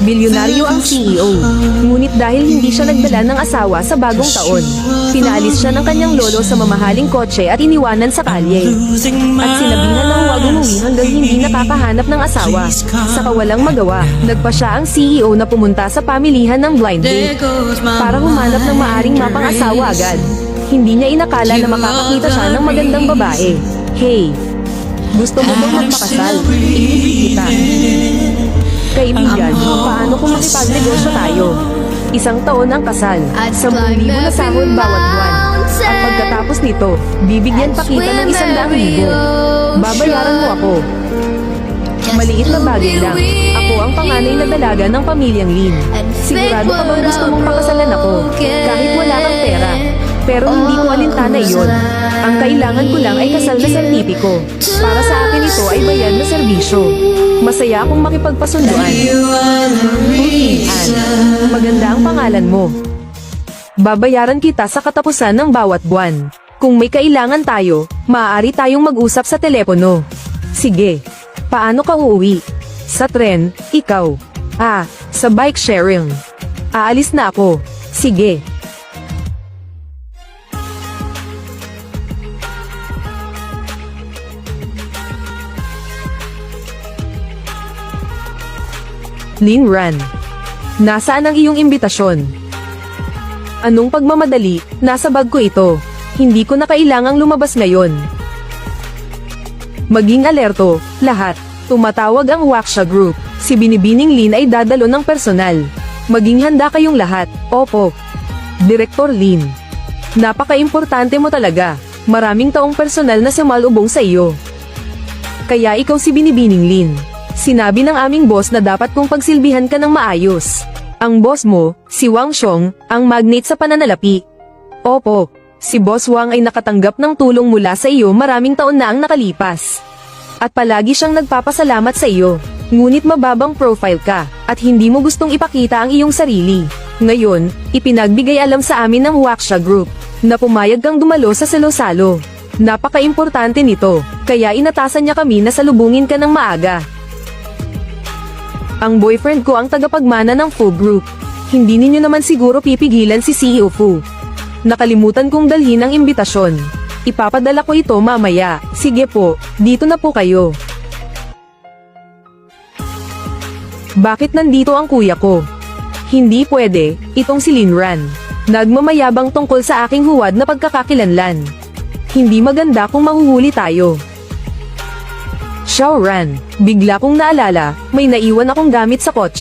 Bilyonaryo ang CEO. Ngunit dahil hindi siya nagdala ng asawa sa bagong taon, pinaalis siya ng kanyang lolo sa mamahaling kotse at iniwanan sa kalye. At sinabihan na huwag umuwi hanggang hindi nakakahanap ng asawa. Sa kawalang magawa, nagpa siya ang CEO na pumunta sa pamilihan ng blind date para humanap ng maaring mapang-asawa agad. Hindi niya inakala na makakakita siya ng magandang babae. Hey, gusto mo bang magpakasal? Iibig kita. Isang taon ang kasal, sampung libo na sahod bawat buwan. At pagkatapos nito, bibigyan pa kita ng isang daang libo. Babayaran mo ako. Maliit na bagay lang. Ako ang panganay na dalaga ng pamilyang Lin. Sigurado ka bang gusto mong pakasalan ako? Kahit wala kang pera. Pero hindi ko alintana iyon. Ang kailangan ko lang ay kasal na sertipiko. Para sa akin ito ay bayad na serbisyo. Masaya akong makipagpasunduan. Butihan. Maganda ang pangalan mo. Babayaran kita sa katapusan ng bawat buwan. Kung may kailangan tayo, maaari tayong mag-usap sa telepono. Sige. Paano ka uuwi? Sa tren, ikaw. Ah, sa bike sharing. Aalis na ako. Sige. Lin Ran. Nasaan ang iyong imbitasyon? Anong pagmamadali? Nasa bag ko ito. Hindi ko na kailangang lumabas ngayon. Maging alerto, lahat. Tumatawag ang Waksha Group. Si Binibining Lin ay dadalo ng personal. Maging handa kayong lahat. Opo. Direktor Lin. Napaka-importante mo talaga. Maraming taong personal na sumalubong sa iyo. Kaya ikaw si Binibining Lin. Sinabi ng aming boss na dapat kong pagsilbihan ka ng maayos. Ang boss mo, si Wang Xiong, ang magnate sa pananalapi. Opo, si Boss Wang ay nakatanggap ng tulong mula sa iyo maraming taon na ang nakalipas. At palagi siyang nagpapasalamat sa iyo. Ngunit mababang profile ka, at hindi mo gustong ipakita ang iyong sarili. Ngayon, ipinagbigay alam sa amin ng Waksha Group, na pumayag kang dumalo sa salo-salo. Napaka-importante nito, kaya inatasan niya kami na salubungin ka ng maaga. Ang boyfriend ko ang tagapagmana ng Fu Group. Hindi ninyo naman siguro pipigilan si CEO Fu. Nakalimutan kong dalhin ang imbitasyon. Ipapadala ko ito mamaya. Sige po, dito na po kayo. Bakit nandito ang kuya ko? Hindi pwede, itong si Linran. Nagmamayabang tungkol sa aking huwad na pagkakakilanlan. Hindi maganda kung mahuhuli tayo. Xiaoran, bigla kong naalala, may naiwan akong gamit sa kotse.